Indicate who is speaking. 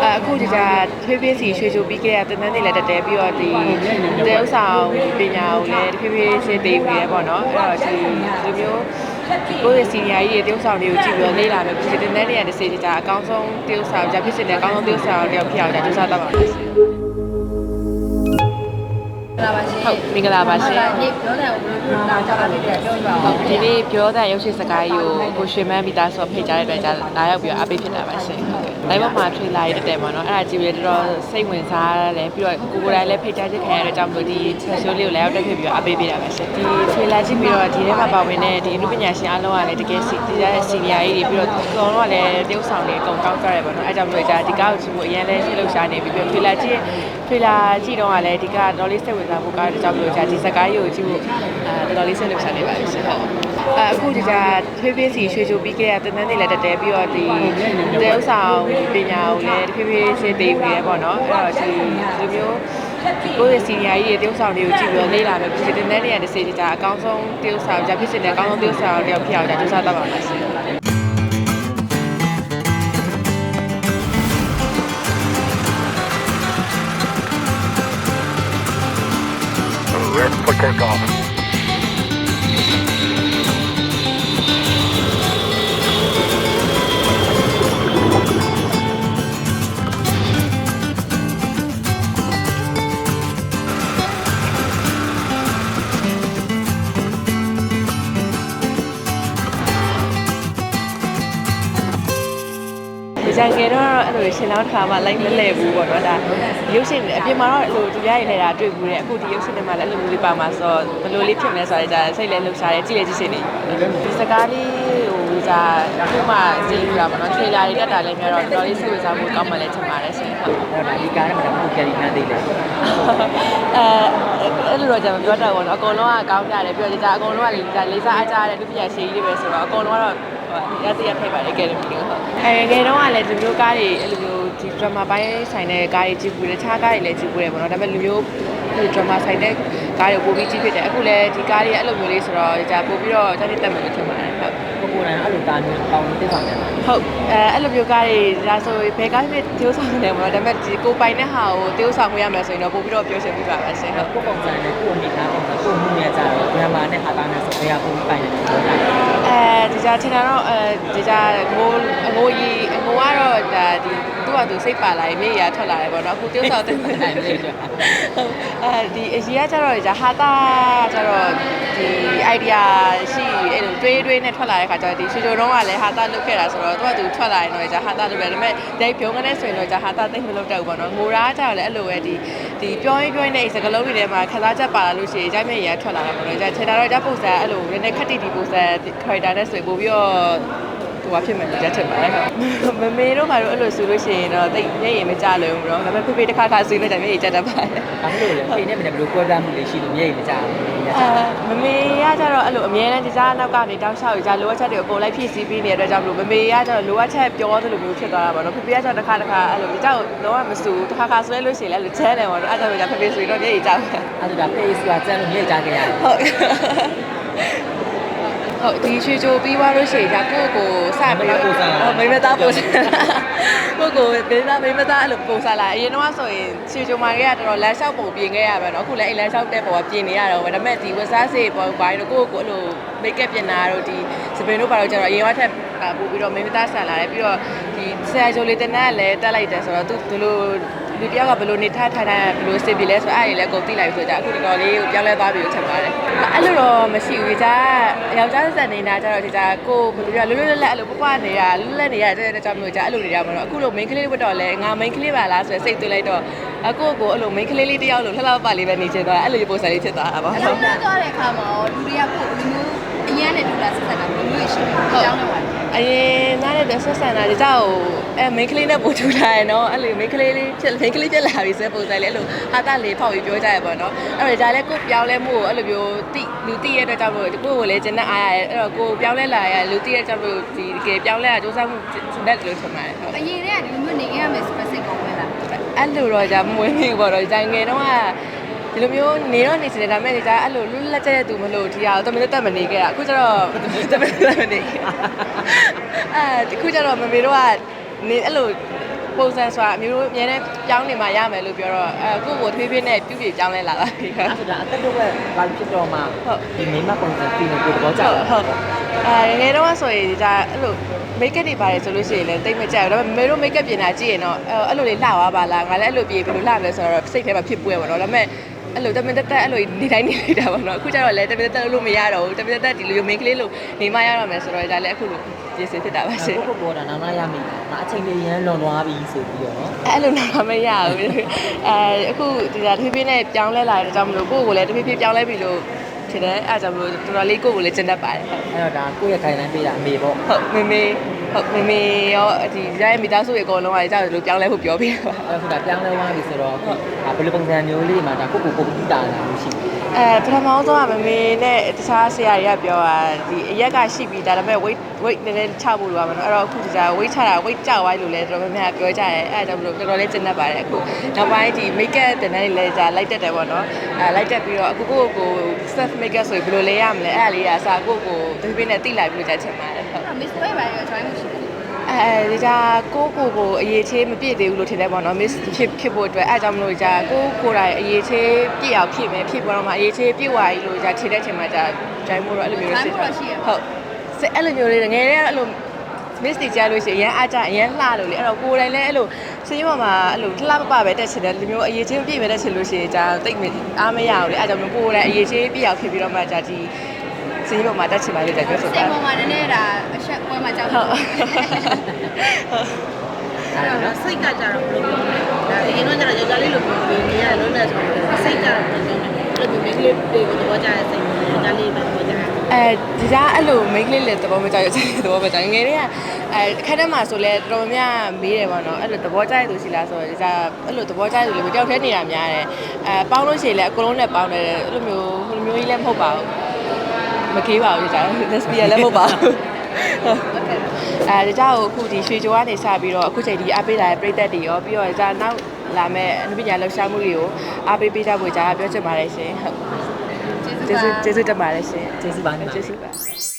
Speaker 1: အဲအခုကြကြဖေးဖေးစီရွှေချိုပြီးခဲ့တဲ့တန်းတန်းတွေလည်းတက်တယ်ပြီးတော့ဒီတဲဥဆောင်ပညာကိုလည်းဖေးဖေးရှင်းသိနေရပေါ့နော်အဲ့တော့ဒီလိုမျိုးကိုယ့်ရဲ့စီနီယာကြီးတွေတဲဥဆောင်တွေကိုကြည့်ပြီးတော့လေ့လာမယ်ပြီးတဲ့တန်းတန်းတွေကတစ်စေကြကြအကောင်းဆုံးတဲဥဆောင်ကြဖြစ်စင်တဲ့အကောင်းဆုံးတဲဥဆောင်တယောက်ဖြစ်အောင်ကြိုးစားတတ်ပါမယ် ရှင်
Speaker 2: လာပါရှင်
Speaker 1: ဟုတ်မင်္ဂလာပါရှင်
Speaker 2: ဒီပြောတယ်ဘယ်လိုလာကြပါလိမ့်မယ်ပြောပြပါဦး
Speaker 1: ဒီနေ့ပြောတဲ့ရုပ်ရှင်စကားကြီးကိုကိုရွှေမန်းမိသားစုဖိတ်ကြားတဲ့အတွက်ကြာလာရောက်ပြီးတော့အပိတ်ဖြစ်တာပါရှင်ဟုတ်ကဲ့ live ပေါ်မှာထွေလာရတဲ့တဲပေါ့နော်အဲ့ဒါကြည့်ပြီးတော့တော်တော်စိတ်ဝင်စားရတယ်ပြီးတော့ကိုကိုယ်တိုင်လည်းဖိတ်ကြားချက်ခံရတဲ့ကြောင့်မလို့ဒီ show လေးကိုလည်းရောက်တက်ဖြစ်ပြီးတော့အပိတ်ပေးတာပါရှင်ဒီထွေလာကြည့်ပြီးတော့ဒီထဲမှာပါဝင်တဲ့ဒီအမှုပညာရှင်အားလုံးကလည်းတကယ်စီတည်ရတဲ့စီနီယာကြီးတွေပြီးတော့အကုန်လုံးကလည်းတရုပ်ဆောင်တွေအကုန်ကောင်းကြရတယ်ပေါ့နော်အဲ့ကြောင့်မလို့ကြာဒီကားကိုကြည့်ဖို့အရင်လဲရှင်းလို့ရှာနေပြီးပြီးထွေလာကြည့်ထွေလာကြည့်တော့ကလည်းဒီကတော်တော်လေးစိတ်ဝင်စားဖို့ကားတဲ့ကြောင့်မလို့ကြာဒီစကားကြီးကိုကြည့်ဖို့အဲတော်တော်လေးစိတ်လှုပ်ရှားနေပါပြီရှင်ဟုတ်အဲအခုကြကြဖေးဖေးစီရွှေချိုပြီးခဲ့တဲ့တန်းတန်းတွေလည်းတက်တယ်ပြီးတော့ဒီတဲဥဆောင်ပညာကိုလည်းဖေးဖေးရှင်းသိနေရပေါ့နော်အဲ့တော့ဒီလိုမျိုးကိုယ့်ရဲ့စီနီယာကြီးတွေတဲဥဆောင်တွေကိုကြည့်ပြီးတော့လေ့လာမယ်ပြီးတဲ့တန်းတန်းတွေကတစ်စေကြကြအကောင်းဆုံးတဲဥဆောင်ကြဖြစ်စင်တဲ့အကောင်းဆုံးတဲဥဆောင်တယောက်ဖြစ်အောင်ကြိုးစားတတ်ပါမယ်ရှင် We're
Speaker 3: ready for takeoff.
Speaker 1: ဒီဇိုင်ငယ်တော့အဲ့လိုရှင်လောင်းတစ်ခါမှ like လဲလဲဘူးပေါ့နော်ဒါရုပ်ရှင်အပြင်မှာတော့အဲ့လိုသူရည်လဲတာတွေ့ဘူးတဲ့အခုဒီရုပ်ရှင်တွေမှာလည်းအဲ့လိုမျိုးလေးပါမှာဆိုတော့ဘယ်လိုလေးဖြစ်မလဲဆိုတော့ဒါစိတ်လဲလှုပ်ရှားတယ်ကြည့်လေကြည့်ရှင်နေဒီစကားလေးဟိုဒါခုမှကြည့်လို့ရပါတော့ trailer တွေတက်တာလည်းများတော့တော်တော်လေးစိတ်ဝင်စားဖို့ကောင်းမှလည်းထင်ပါတယ်ရှင်ဟုတ်
Speaker 4: အဲ့ဒါဒီကားထဲမှာတော့ကယ်ရီနန်းသေးတယ်
Speaker 1: အဲအဲ့လိုတော့ကျွန်တော်ပြောတာပေါ့နော်အကုန်လုံးကကောင်းကြတယ်ပြောကြတာအကုန်လုံးကလေးစားလေးစားအားကြတဲ့လူပြည့်ရှိကြီးတွေပဲဆိုတော့အကုန်လုံးကတော့ ရတဲ့ရထိုက်ပါတယ်ကဲတယ်ပြီးတော့အဲငယ်တော့ကလည်းဒီမျိုးကားတွေအဲ့လိုမျိုးဒီ drama ပိုင်းဆိုင်တဲ့ကားတွေကြည့်ဘူးတယ်တခြားကားတွေလည်းကြည့်ဘူးတယ်ပေါ့နော်ဒါပေမဲ့လူမျိုးဒီ drama ဆိုင်တဲ့ကားတွေပိုပြီးကြည့်ဖြစ်တယ်အခုလည်းဒီကားတွေအဲ့လိုမျိုးလေးဆိုတော့ဒါပို့ပြီးတော့တက်တက်တက်မယ်လို့ထင်ပါတယ်ဟုတ်
Speaker 4: ကိုကိုနိုင်အဲ့လိုတာမျိုးပေါင်းသိဆောင်တယ်
Speaker 1: ဟုတ်အဲအဲ့လိုမျိုးကားတွေဒါဆိုဘယ်ကားဖြစ်တိုးဆောင်နေမှာဒါပေမဲ့ဒီကိုပိုင်တဲ့ဟာကိုတိုးဆောင်ခွင့်ရမယ်ဆိုရင်တော့ပို့ပြီးတော့ပြောချင်ပြပါပါရှင်ဟုတ်
Speaker 4: ကိုပုံစံနဲ့ကိုအနေထားပုံစံကိုမှုရကြတော့ဒရမာနဲ့ဟာတာနဲ့ဆိုဘယ်ဟာပုံပိုင်တယ်ပြောတာ
Speaker 1: အဲဒီကြထင်တာတော့အဲဒီကြငိုအငိုကြီးအငိုကတော့ဒါဒီ သူ့ဟာသူစိတ်ပါလာရင်မြေရထွက်လာတယ်ပေါ့နော်အခုတိုးဆောင်တဲ့နိုင်လေဟုတ်အဲဒီအကြီးကကျတော့ဒါဟာတာကျတော့ဒီ idea ရှိအဲ့လိုတွေးတွေးနဲ့ထွက်လာတဲ့ခါကျတော့ဒီရှီချိုတုံးကလည်းဟာတာလုတ်ခဲ့တာဆိုတော့သူကသူထွက်လာရင်တော့ဒါဟာတာလုတ်ပဲဒါပေမဲ့ဒိတ်ပြုံးကနေဆိုရင်တော့ဒါဟာတာသိမ့်မလုတ်တတ်ဘူးပေါ့နော်ငိုရာကျတော့လည်းအဲ့လိုပဲဒီဒီပြောရင်းပြောရင်းနဲ့စကလုံးတွေထဲမှာခန်းစားချက်ပါလာလို့ရှိရင်အကြိုက်မဲ့ရထွက်လာတာပေါ့နော်ဒါချေတာတော့ဒါပုံစံအဲ့လိုနည်းနည်းခက်တိတီပုံစံ character နဲ့ဆိုရင်ပို့ပြီးတော့ ဟိုဘာဖြစ်မှန်းကြက်ချက်ပါတယ်ဟုတ်မမေတို့ဘာလို့အဲ့လိုဆိုလို့ရှိရင်တော့တိတ်မျက်ရည်မကြလို့ဘူးเนาะဒါပေမဲ့ဖေဖေတစ်ခါခါဆိုလို့တိုင်မျက်ရည်ကြက်တတ်ပါတယ်
Speaker 4: ဘာလို့လဲအိမ်နဲ့မနဲ့ဘယ်လိုကွဲပြားမှုလေးရှိလို့မျက်ရည်မကြဘူး
Speaker 1: အဲမမေကကြတော့အဲ့လိုအမြဲတမ်းကြားနောက်ကနေတောက်လျှောက်ကြာလိုအပ်ချက်တွေကိုအကုန်လိုက်ဖြည့်ဆည်းပေးနေတဲ့အတွက်ကြောင့်မလို့မမေကကြတော့လိုအပ်ချက်ပြောသလိုမျိုးဖြစ်သွားတာပေါ့နော်ဖေဖေကကြတော့တစ်ခါတစ်ခါအဲ့လိုကြောက်လုံးဝမစူတစ်ခါခါဆွဲလို့ရှိရင်လည်းအဲ့လိုချဲတယ်ပေါ့နော်အဲ့ဒါကြောင့်ဖေဖေဆိုရင်တော့မျက်ရည်ကြောက်တယ်
Speaker 4: အဲ့ဒါဖေးဆိုတာကျန်လို့မျက်ရည်ကြခဲ့ရတယ်
Speaker 1: ဟုတ် ဟုတ်ဒီရွှေချိုပြီးသွားလို့ရှိရင်ဒါကိုယ့်ကိုစပြီးတော့ဟုတ်မိမသားပို့စားကိုယ့်ကိုမိမသားမိမသားအဲ့လိုပို့စားလာအရင်တော့ဆိုရင်ရွှေချိုမှာကတော်တော်လမ်းလျှောက်ပုံပြင်ခဲ့ရပါတော့အခုလည်းအဲ့လမ်းလျှောက်တဲ့ပုံကပြင်နေရတော့ပဲဒါပေမဲ့ဒီဝက်စားစေပုံပိုင်းတော့ကိုယ့်ကိုအဲ့လို make up ပြင်တာတို့ဒီစပင်တို့ဘာလို့ကျတော့အရင်ကထက်ပို့ပြီးတော့မိမသားဆန်လာတယ်ပြီးတော့ဒီဆရာချိုလေးတင်တဲ့ကလည်းတက်လိုက်တယ်ဆိုတော့သူဒီ လိုလူတယောက်ကဘယ်လိုနေထားထိုင်ထိုင်ဘယ်လိုစစ်ပြီလဲဆိုအဲ့ဒါတွေလည်းကုန်သိလိုက်ပြီဆိုကြအခုတော်တော်လေးကိုပြောင်းလဲသွားပြီလို့ထင်ပါတယ်အဲ့လိုတော့မရှိဘူးကြာယောက်ျားဆက်နေတာကြတော့ဒီကြာကိုဘယ်လိုပြောလွတ်လွတ်လပ်လပ်အဲ့လိုပပနေတာလွတ်လပ်နေရတဲ့ကြောင့်မျိုးကြာအဲ့လိုနေရမှာတော့အခုလို main ကလေးဝတ်တော့လဲငါ main ကလေးပါလားဆိုရယ်စိတ်သွင်းလိုက်တော့အခုကိုအဲ့လို main ကလေးလေးတယောက်လို့လှလှပပလေးပဲနေချင်သွားအဲ့လိုပုံစံလေးဖြစ်သွားတာပေါ့
Speaker 2: အဲ့လိုပြောသွားတဲ့အခါမှာလူတွေကပို့လူမျိုးအရင်နဲ့ဒူလာဆက်ဆံတာဘယ်လိုရှိလဲကြောင်းနေပါ
Speaker 1: အ ရင်နားနဲ့ဆက်ဆံတာဒီကြောက်အဲ main ကလေးနဲ့ပို့ထူလာရယ်နော်အဲ့လို main ကလေးလေးဖြစ် main ကလေးဖြစ်လာပြီဆိုပုံစံလေးအဲ့လိုဟာတာလေးဖောက်ပြီးပြောကြရပေါ့နော်အဲ့တော့ဒါလည်းကိုပြောင်းလဲမှုကိုအဲ့လိုမျိုးတိလူတိရတဲ့ကြောင့်မို့ကိုကိုလည်းကျင်းတဲ့အားရအဲ့တော့ကိုပြောင်းလဲလာရလူတိရတဲ့ကြောင့်မို့ဒီတကယ်ပြောင်းလဲတာစူးစမ်းမှုတက်လို့ထင်ပါတယ်ဟုတ်
Speaker 2: အရင်တည်းကဒီလိုမျိုးနေခဲ့ရမယ်ဆိုတော့စိတ်ကောင်းဝင်လာ
Speaker 1: အဲ့လိုတော့じゃမွေးမိဘူးပေါ့တော့ဂျိုင်ငယ်တော့က ဒီလိုမျိုးနေတော့နေစတယ်ဒါပေမဲ့じゃအဲ့လိုလွတ်လပ်ကျတဲ့သူမလို့ဒီဟာတော့တမင်တက်မနေခဲ့တာအခုကျတော့တမင်တက်မနေခဲ့အဲဒီခုကျတော့မမေတို့ကနေအဲ့လိုပုံစံဆိုတာအမျိုးတို့အများနဲ့ပြောင်းနေမှရမယ်လို့ပြောတော့အဲကိုယ့်ကိုထွေးထွေးနဲ့ပြုပြင်ပြောင်းလဲလာတာပြီဟုတ်
Speaker 4: အဲ့ဒါအသက်တော့လာဖြစ်တော့မှ
Speaker 1: ဟုတ်
Speaker 4: ဒီမိမပုံစံပြီးနေကိုတော့ကြာ
Speaker 1: ဟုတ်ဟုတ်အဲငယ်တော့ဆိုရင်ဒါအဲ့လိုမိတ်ကပ်တွေပါတယ်ဆိုလို့ရှိရင်လည်းတိတ်မကြိုက်ဘူးဒါပေမဲ့မေတို့မိတ်ကပ်ပြင်တာကြည့်ရင်တော့အဲ့လိုလေးလှသွားပါလားငါလည်းအဲ့လိုပြင်ဘယ်လိုလှမလဲဆိုတော့စိတ်ထဲမှာဖြစ်ပွဲပါတော့ဒါပေမဲ့ အဲ့လိုတမင်တက်တက်အဲ့လိုနေတိုင်းနေလိုက်တာပေါ့နော်အခုကျတော့လည်းတမင်တက်တက်လို့မရတော့ဘူးတမင်တက်တက်ဒီလိုမျိုးမိန်းကလေးလို့နေမရတော့မယ်ဆိုတော့ဒါလည်းအခုလိုပြင်ဆင်ဖြစ်တာပါရှင်
Speaker 4: ကိုကိုပေါ်တာနောက်နောက်ရမိငါအချိန်လေးရမ်းလွန်သွားပြီဆိုပြီးတော့
Speaker 1: အဲ့လိုတော့မရဘူးအဲအခုဒီကတဖြည်းဖြည်းနဲ့ပြောင်းလဲလာတဲ့အကြောင်းမလို့ကိုယ့်ကိုယ်လည်းတဖြည်းဖြည်းပြောင်းလဲပြီလို့ထင်တယ်အဲအကြောင်းမလို့တော်တော်လေးကိုယ့်ကိုယ်လည်းကျင့်တတ်ပါတယ်ဟုတ်
Speaker 4: အဲ့တော့ဒါကိုယ့်ရဲ့ခိုင်နှန်းပေးတာအမေပေါ့
Speaker 1: ဟုတ်မေမေ ဟုတ်မေမေရောဒီရရဲ့မိသားစုရေအကုန်လုံးကကြောက်လို့ပြောင်းလဲဖို့ပြောပြပါ
Speaker 4: အဲ့ဒါကပြောင်းလဲသွားပြီဆိုတော့ဒါဘယ်လိုပုံစံမျိုးလေးမှာဒါကိုကိုကိုကိုတာလာလို့ရှိတယ်
Speaker 1: အဲပထမဆုံးကမမေနဲ့တခြားဆရာတွေကပြောတာဒီအရက်ကရှိပြီးဒါပေမဲ့ weight weight နည်းနည်းချဖို့လိုပါမယ်နော်အဲ့တော့အခုဒီက weight ချတာ weight ကျသွားလို့လည်းတော်တော်များများပြောကြတယ်အဲ့ဒါကြောင့်မလို့တော်တော်လေးကျဉ်းတတ်ပါတယ်အခုနောက်ပိုင်းဒီ makeup တင်တဲ့လည်းကြာလိုက်တက်တယ်ပေါ့နော်အဲလိုက်တက်ပြီးတော့အခုကိုကို self makeup ဆိုရင်ဘယ်လိုလဲရမလဲအဲ့ဒါလေးကအစားကိုကိုတဖြည်းဖြည်းနဲ့တိလိုက်ပြီးကြချင်ပါတယ်ဟုတ်
Speaker 2: Miss ပွဲပါရော join မှုရှိတယ်
Speaker 1: အဲဒီကကိုကိုကိုအရေးသေးမပြည့်သေးဘူးလို့ထင်တယ်ပေါ့နော် miss ဖြစ်ဖြစ်ဖို့အတွက်အဲအကြောင်းမလို့ကြာကိုကိုတိုင်းအရေးသေးပြည့်အောင်ဖြစ်မယ်ဖြစ်ပေါ်တော့မှအရေးသေးပြည့်ဝပြီလို့ကြာထင်တဲ့အချိန်မှာကြာ join ဖို့တော့အဲ့လိုမျိုးဖြစ်တယ်ဟုတ်ဆက်အဲ့လိုမျိုးလေးငယ်တည်းကအဲ့လို miss တွေကြားလို့ရှိရင်အရန်အကြအရန်လှလို့လေအဲ့တော့ကိုယ်တိုင်လည်းအဲ့လိုစင်းရမမှာအဲ့လိုလှပပပဲတက်ချင်တယ်ဒီမျိုးအရေးချင်းပြည့်ပဲတက်ချင်လို့ရှိရင်ဒါတိတ်မအားမရဘူးလေအဲ့ကြောင့်မို့ကိုယ်တိုင်အရေးချင်းပြည့်အောင်ဖြစ်ပြီးတော့မှဒါဒီ စင်းရမှာတက်ချင်ပါလို့じゃပြောဆို
Speaker 2: စိ
Speaker 1: တာ
Speaker 2: တ်ပေါ်မှာနည်းနည်းဒါအချက်ပွဲမှာကြောက်
Speaker 1: ဟုတ်
Speaker 5: အဲ့တော့စိတ်ကကြတော့ဘယ်လိုပြောလဲဒါအရင်တော့ကျတော့ယောက်ျားလေးလိုပြောပြီးနေရလုံးနဲ့ဆိုတော့စိတ်ကြတော့ဘယ်လိုပြောလဲအဲ့လိုမျိုးမိန်းကလေးတွေကိုသဘောကျတဲ့စိတ်မျိုးယောက်ျားလေးပဲသဘောကျတယ်
Speaker 1: အဲဒီကအဲ့လို make လေးလည်းသဘောမကျရတဲ့သဘောမကျငယ်တွေကအဲခက်တဲ့မှာဆိုလဲတော်တော်များမေးတယ်ပေါ့နော်အဲ့လိုသဘောကျရသူရှိလားဆိုတော့ဒီကအဲ့လိုသဘောကျရသူလည်းမကြောက်ခဲနေတာများတယ်အဲပေါင်းလို့ရှိရင်လည်းအကုန်လုံးနဲ့ပေါင်းတယ်အဲ့လိုမျိုးဟိုလိုမျိုးကြီးလည်းမဟုတ်ပါဘူး မကေးပါဘူးဒီက lesbian လည်းမဟုတ်ပါဘူးအဲဒီကြောက်အခုဒီရွှေကျော်ကနေစပြီးတော့အခုချိန်ဒီအားပေးလာတဲ့ပြည်သက်တွေရောပြီးတော့ဒါနောက်လာမဲ့အနုပညာလှူရှားမှုတွေကိုအားပေးပေးကြဖို့ကြာပြောချင်ပါတယ်ရှင်ဟုတ်ကျေးဇူးကျေးဇူးတင်ပါတယ်ရှင်
Speaker 4: ကျေးဇူးပါညီမ
Speaker 1: ကျေးဇူးပါ